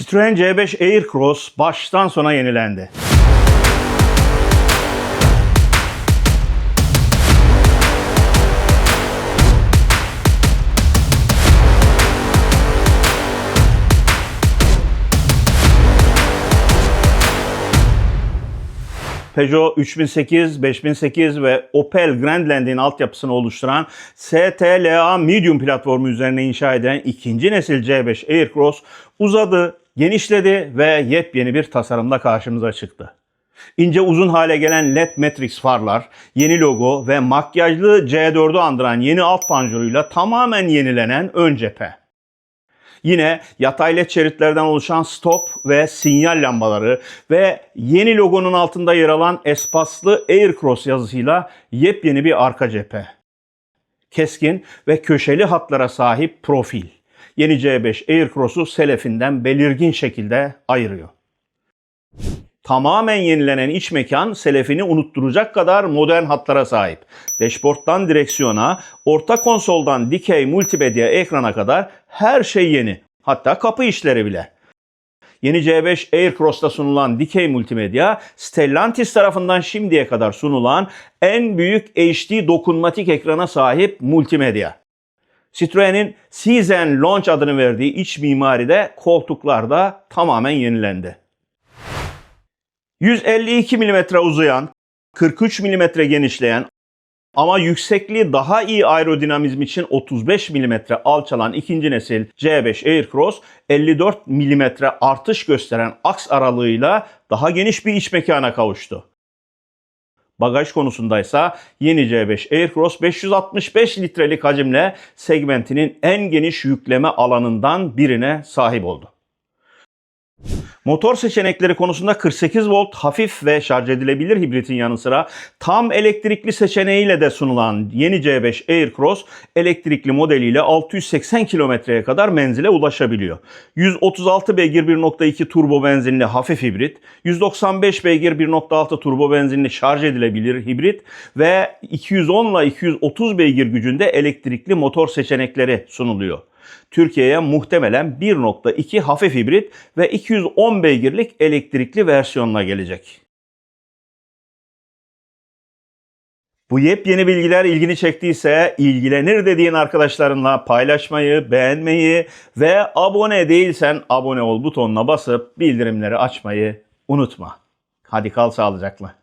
Citroen C5 Aircross baştan sona yenilendi. Peugeot 3008, 5008 ve Opel Grandland'in altyapısını oluşturan STLA Medium platformu üzerine inşa edilen ikinci nesil C5 Aircross uzadı, genişledi ve yepyeni bir tasarımla karşımıza çıktı. İnce uzun hale gelen LED Matrix farlar, yeni logo ve makyajlı C4'ü andıran yeni alt panjuruyla tamamen yenilenen ön cephe. Yine yatay led şeritlerden oluşan stop ve sinyal lambaları ve yeni logonun altında yer alan espaslı Aircross yazısıyla yepyeni bir arka cephe. Keskin ve köşeli hatlara sahip profil. Yeni C5 Aircross'u selefinden belirgin şekilde ayırıyor. Tamamen yenilenen iç mekan selefini unutturacak kadar modern hatlara sahip. Dashboard'dan direksiyona, orta konsoldan dikey multimedya ekrana kadar her şey yeni. Hatta kapı işleri bile. Yeni C5 Aircross'ta sunulan dikey multimedya, Stellantis tarafından şimdiye kadar sunulan en büyük HD dokunmatik ekrana sahip multimedya. Citroen'in Season Launch adını verdiği iç mimaride koltuklarda tamamen yenilendi. 152 mm uzayan, 43 mm genişleyen ama yüksekliği daha iyi aerodinamizm için 35 mm alçalan ikinci nesil C5 Aircross 54 mm artış gösteren aks aralığıyla daha geniş bir iç mekana kavuştu. Bagaj konusundaysa yeni C5 Aircross 565 litrelik hacimle segmentinin en geniş yükleme alanından birine sahip oldu. Motor seçenekleri konusunda 48 volt hafif ve şarj edilebilir hibritin yanı sıra tam elektrikli seçeneğiyle de sunulan yeni C5 Aircross elektrikli modeliyle 680 kilometreye kadar menzile ulaşabiliyor. 136 beygir 1.2 turbo benzinli hafif hibrit, 195 beygir 1.6 turbo benzinli şarj edilebilir hibrit ve 210 ile 230 beygir gücünde elektrikli motor seçenekleri sunuluyor. Türkiye'ye muhtemelen 1.2 hafif hibrit ve 210 beygirlik elektrikli versiyonla gelecek. Bu yepyeni bilgiler ilgini çektiyse ilgilenir dediğin arkadaşlarınla paylaşmayı, beğenmeyi ve abone değilsen abone ol butonuna basıp bildirimleri açmayı unutma. Hadi kal sağlıcakla.